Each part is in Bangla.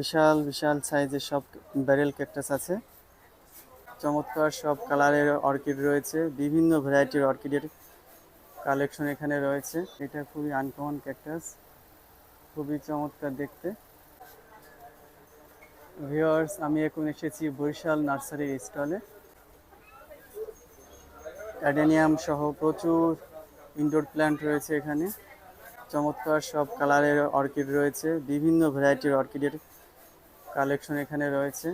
বিশাল বিশাল সাইজের সব ব্যারেল ক্যাকটাস আছে। চমৎকার সব কালারের অর্কিড রয়েছে। বিভিন্ন ভ্যারাইটির অর্কিডের কালেকশন এখানে রয়েছে। এটা খুবই আনকমন ক্যাকটাস। খুবই চমৎকার দেখতে। ভিউয়ার্স আমি এখন এসেছি বরিশাল নার্সারি স্টলে। অ্যাডেনিয়াম সহ প্রচুর ইনডোর প্ল্যান্ট রয়েছে এখানে। চমৎকার সব কালারের অর্কিড রয়েছে। বিভিন্ন ভ্যারাইটির অর্কিডের কালেকশন এখানে রয়েছে।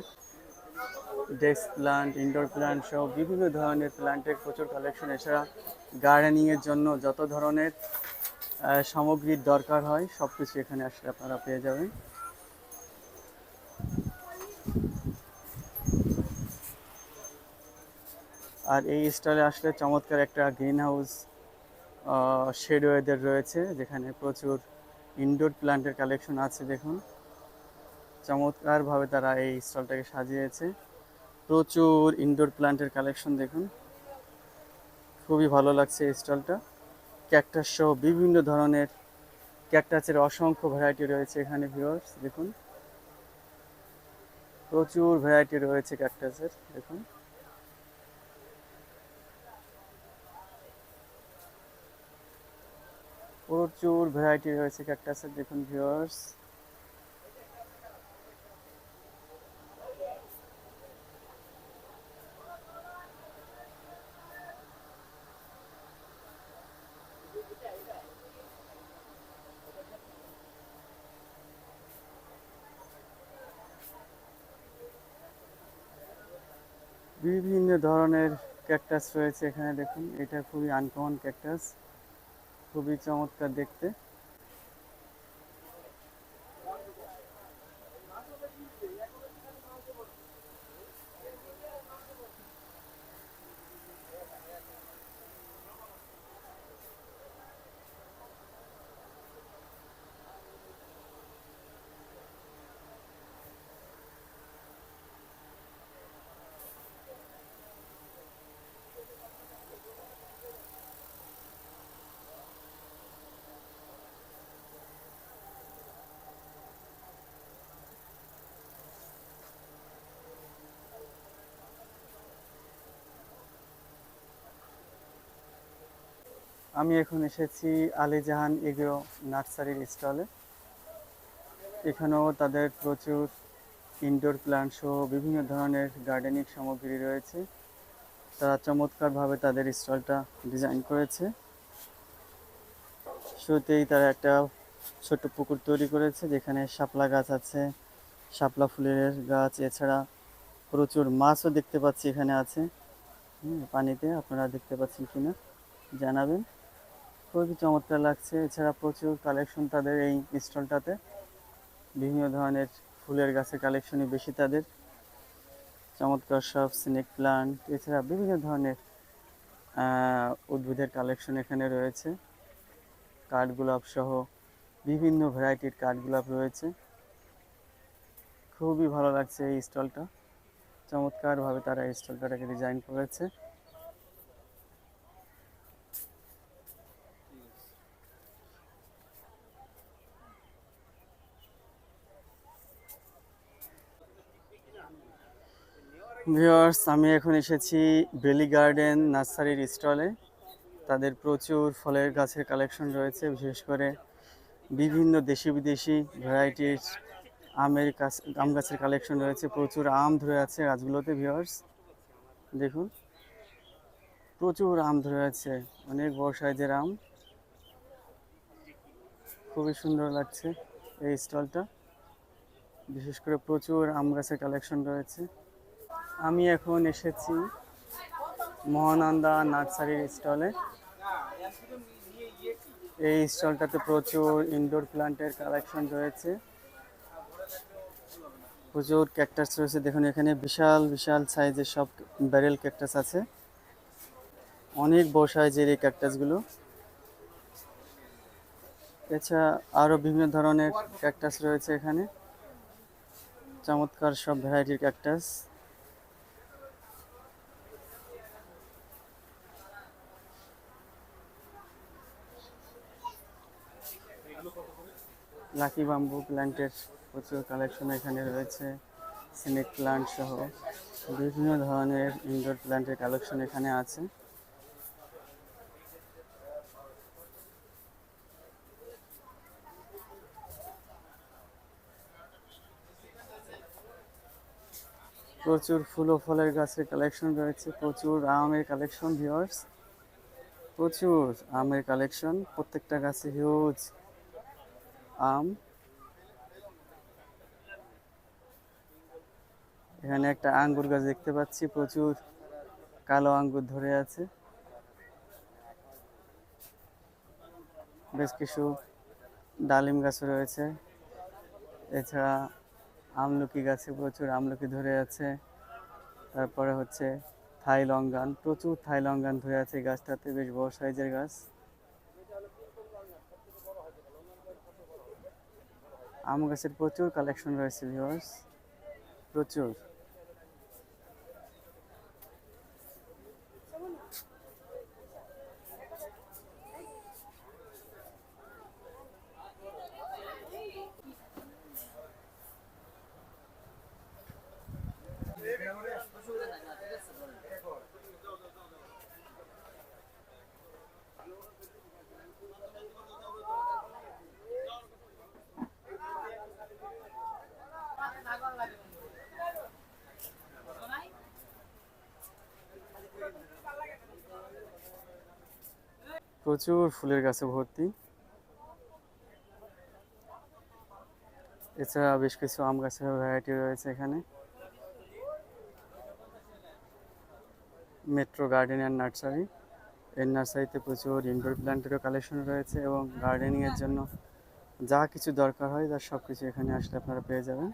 ডেস্ক প্লান্ট, ইনডোর প্লান্ট সহ বিভিন্ন ধরনের প্লান্টের প্রচুর কালেকশন। এছাড়া গার্ডেনিংয়ের জন্য যত ধরনের সামগ্রীর দরকার হয় সব কিছু এখানে আসলে আপনারা পেয়ে যাবেন। আর এই স্টলে আসলে চমৎকার একটা গ্রিন হাউস শেডওয়েদের রয়েছে, যেখানে প্রচুর ইনডোর প্ল্যান্টের কালেকশন আছে, দেখুন। চমৎকারভাবে তারা এই স্টলটাকে সাজিয়েছে। প্রচুর ইনডোর প্ল্যান্টের কালেকশন দেখুন। খুবই ভালো লাগছে এই স্টলটা। ক্যাকটাস সহ বিভিন্ন ধরনের ক্যাকটাসের অসংখ্য ভ্যারাইটি রয়েছে এখানে ভিউয়ার্স দেখুন। প্রচুর ভ্যারাইটি রয়েছে ক্যাকটাসের দেখুন। প্রচুর ভ্যারাইটি রয়েছে ক্যাকটাসের দেখুন ভিউয়ার্স বিভিন্ন ধরনের ক্যাকটাস রয়েছে এখানে দেখুন। এটা খুবই আনকমন ক্যাকটাস খুবই চমৎকার দেখতে। আমি এখন এসেছি আলীজাহান এগ্রো নার্সারির স্টলে। এখানেও তাদের প্রচুর ইনডোর প্ল্যান্ট সহ বিভিন্ন ধরনের গার্ডেনিং সামগ্রী রয়েছে। তারা চমৎকারভাবে তাদের স্টলটা ডিজাইন করেছে। শুরুতেই তারা একটা ছোট্ট পুকুর তৈরি করেছে, যেখানে শাপলা গাছ আছে, শাপলা ফুলের গাছ, এছাড়া প্রচুর মাছও দেখতে পাচ্ছি এখানে আছে। পানিতে আপনারা দেখতে পাচ্ছেন কিনা, জানাবেন। খুবই চমৎকার লাগছে। এছাড়া প্রচুর কালেকশন তাদের এই স্টলটাতে। বিভিন্ন ধরনের ফুলের গাছের কালেকশনই বেশি তাদের। চমৎকার সব স্নেক প্লান্ট এছাড়া বিভিন্ন ধরনের উদ্ভিদের কালেকশন এখানে রয়েছে। কাঠগোলাপ সহ বিভিন্ন ভ্যারাইটির কাঠগোলাপ রয়েছে। খুবই ভালো লাগছে এই স্টলটা। চমৎকারভাবে তারা এই স্টলটাকে ডিজাইন করেছে। ভিউয়ার্স, আমি এখন এসেছি বেলি গার্ডেন নার্সারির স্টলে। তাদের প্রচুর ফলের গাছের কালেকশন রয়েছে, বিশেষ করে বিভিন্ন দেশি বিদেশি ভ্যারাইটির আমের গাছ আম গাছের কালেকশন রয়েছে, প্রচুর আম ধরে আছে গাছগুলোতে ভিউয়ার্স। দেখুন, প্রচুর আম ধরে আছে, অনেক বড় সাইজের আম। খুবই সুন্দর লাগছে এই স্টলটা। বিশেষ করে প্রচুর আম গাছের কালেকশন রয়েছে। আমি এখন এসেছি মহানন্দা নার্সারির স্টলে। এই স্টলটাতে প্রচুর ইনডোর প্ল্যান্টের কালেকশন রয়েছে। প্রচুর ক্যাকটাস রয়েছে। দেখুন, এখানে বিশাল বিশাল সাইজের সব ব্যারেল ক্যাকটাস আছে। অনেক বড় সাইজের এই ক্যাকটাসগুলো এছাড়া আরও বিভিন্ন ধরনের ক্যাকটাস রয়েছে এখানে। চমৎকার সব ভ্যারাইটির ক্যাকটাস লাকি বাম্বু প্ল্যান্টের প্রচুর কালেকশন এখানে রয়েছে সিনেক প্লান্ট সহ। বিভিন্ন ধরনের ইনডোর প্ল্যান্টের কালেকশন এখানে আছে। প্রচুর ফুল ও ফলের গাছের কালেকশন রয়েছে, প্রচুর আমের কালেকশন ভিউয়ার্স প্রচুর আমের কালেকশন প্রত্যেকটা গাছে হিউজ আম। এখানে একটা আঙ্গুর গাছ দেখতে পাচ্ছি, প্রচুর কালো আঙ্গুর ধরে আছে। বেশ কিছু ডালিম গাছ রয়েছে। এছাড়া আমলকি গাছে প্রচুর আমলকি ধরে আছে। তারপরে হচ্ছে থাই লঙ্গান, প্রচুর থাই লঙ্গান ধরে আছে গাছটাতে, বেশ বড় সাইজের গাছ। আম গাছের প্রচুর কালেকশন রয়েছে ভিউয়ার্স প্রচুর। প্রচুর ফুলের গাছে ভর্তি। এছাড়া বেশ কিছু আম গাছের ভ্যারাইটি রয়েছে এখানে। মেট্রো গার্ডেন অ্যান্ড নার্সারি এর নার্সারিতে প্রচুর ইনডোর প্ল্যান্টেরও কালেকশন রয়েছে এবং গার্ডেনিংয়ের জন্য যা কিছু দরকার হয় তার সব কিছু এখানে আসলে আপনারা পেয়ে যাবেন।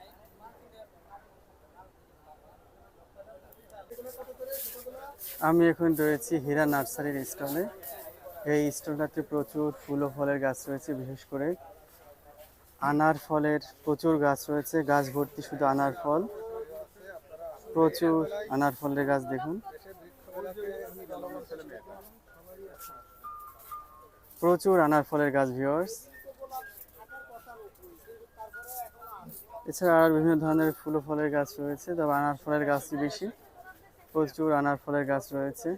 আমি এখন রয়েছি হীরা নার্সারির স্টলে। এই স্টলটাতে প্রচুর ফুল ও ফলের গাছ রয়েছে, বিশেষ করে আনার ফলের প্রচুর গাছ রয়েছে, গাছ ভর্তি শুধু আনার ফল। প্রচুর আনার ফলের গাছ দেখুন। প্রচুর আনার ফলের গাছ ভিওর্স এছাড়া আর বিভিন্ন ধরনের ফুল ও ফলের গাছ রয়েছে, তবে আনার ফলের গাছই বেশি। প্রচুর আনার ফলের গাছ রয়েছে।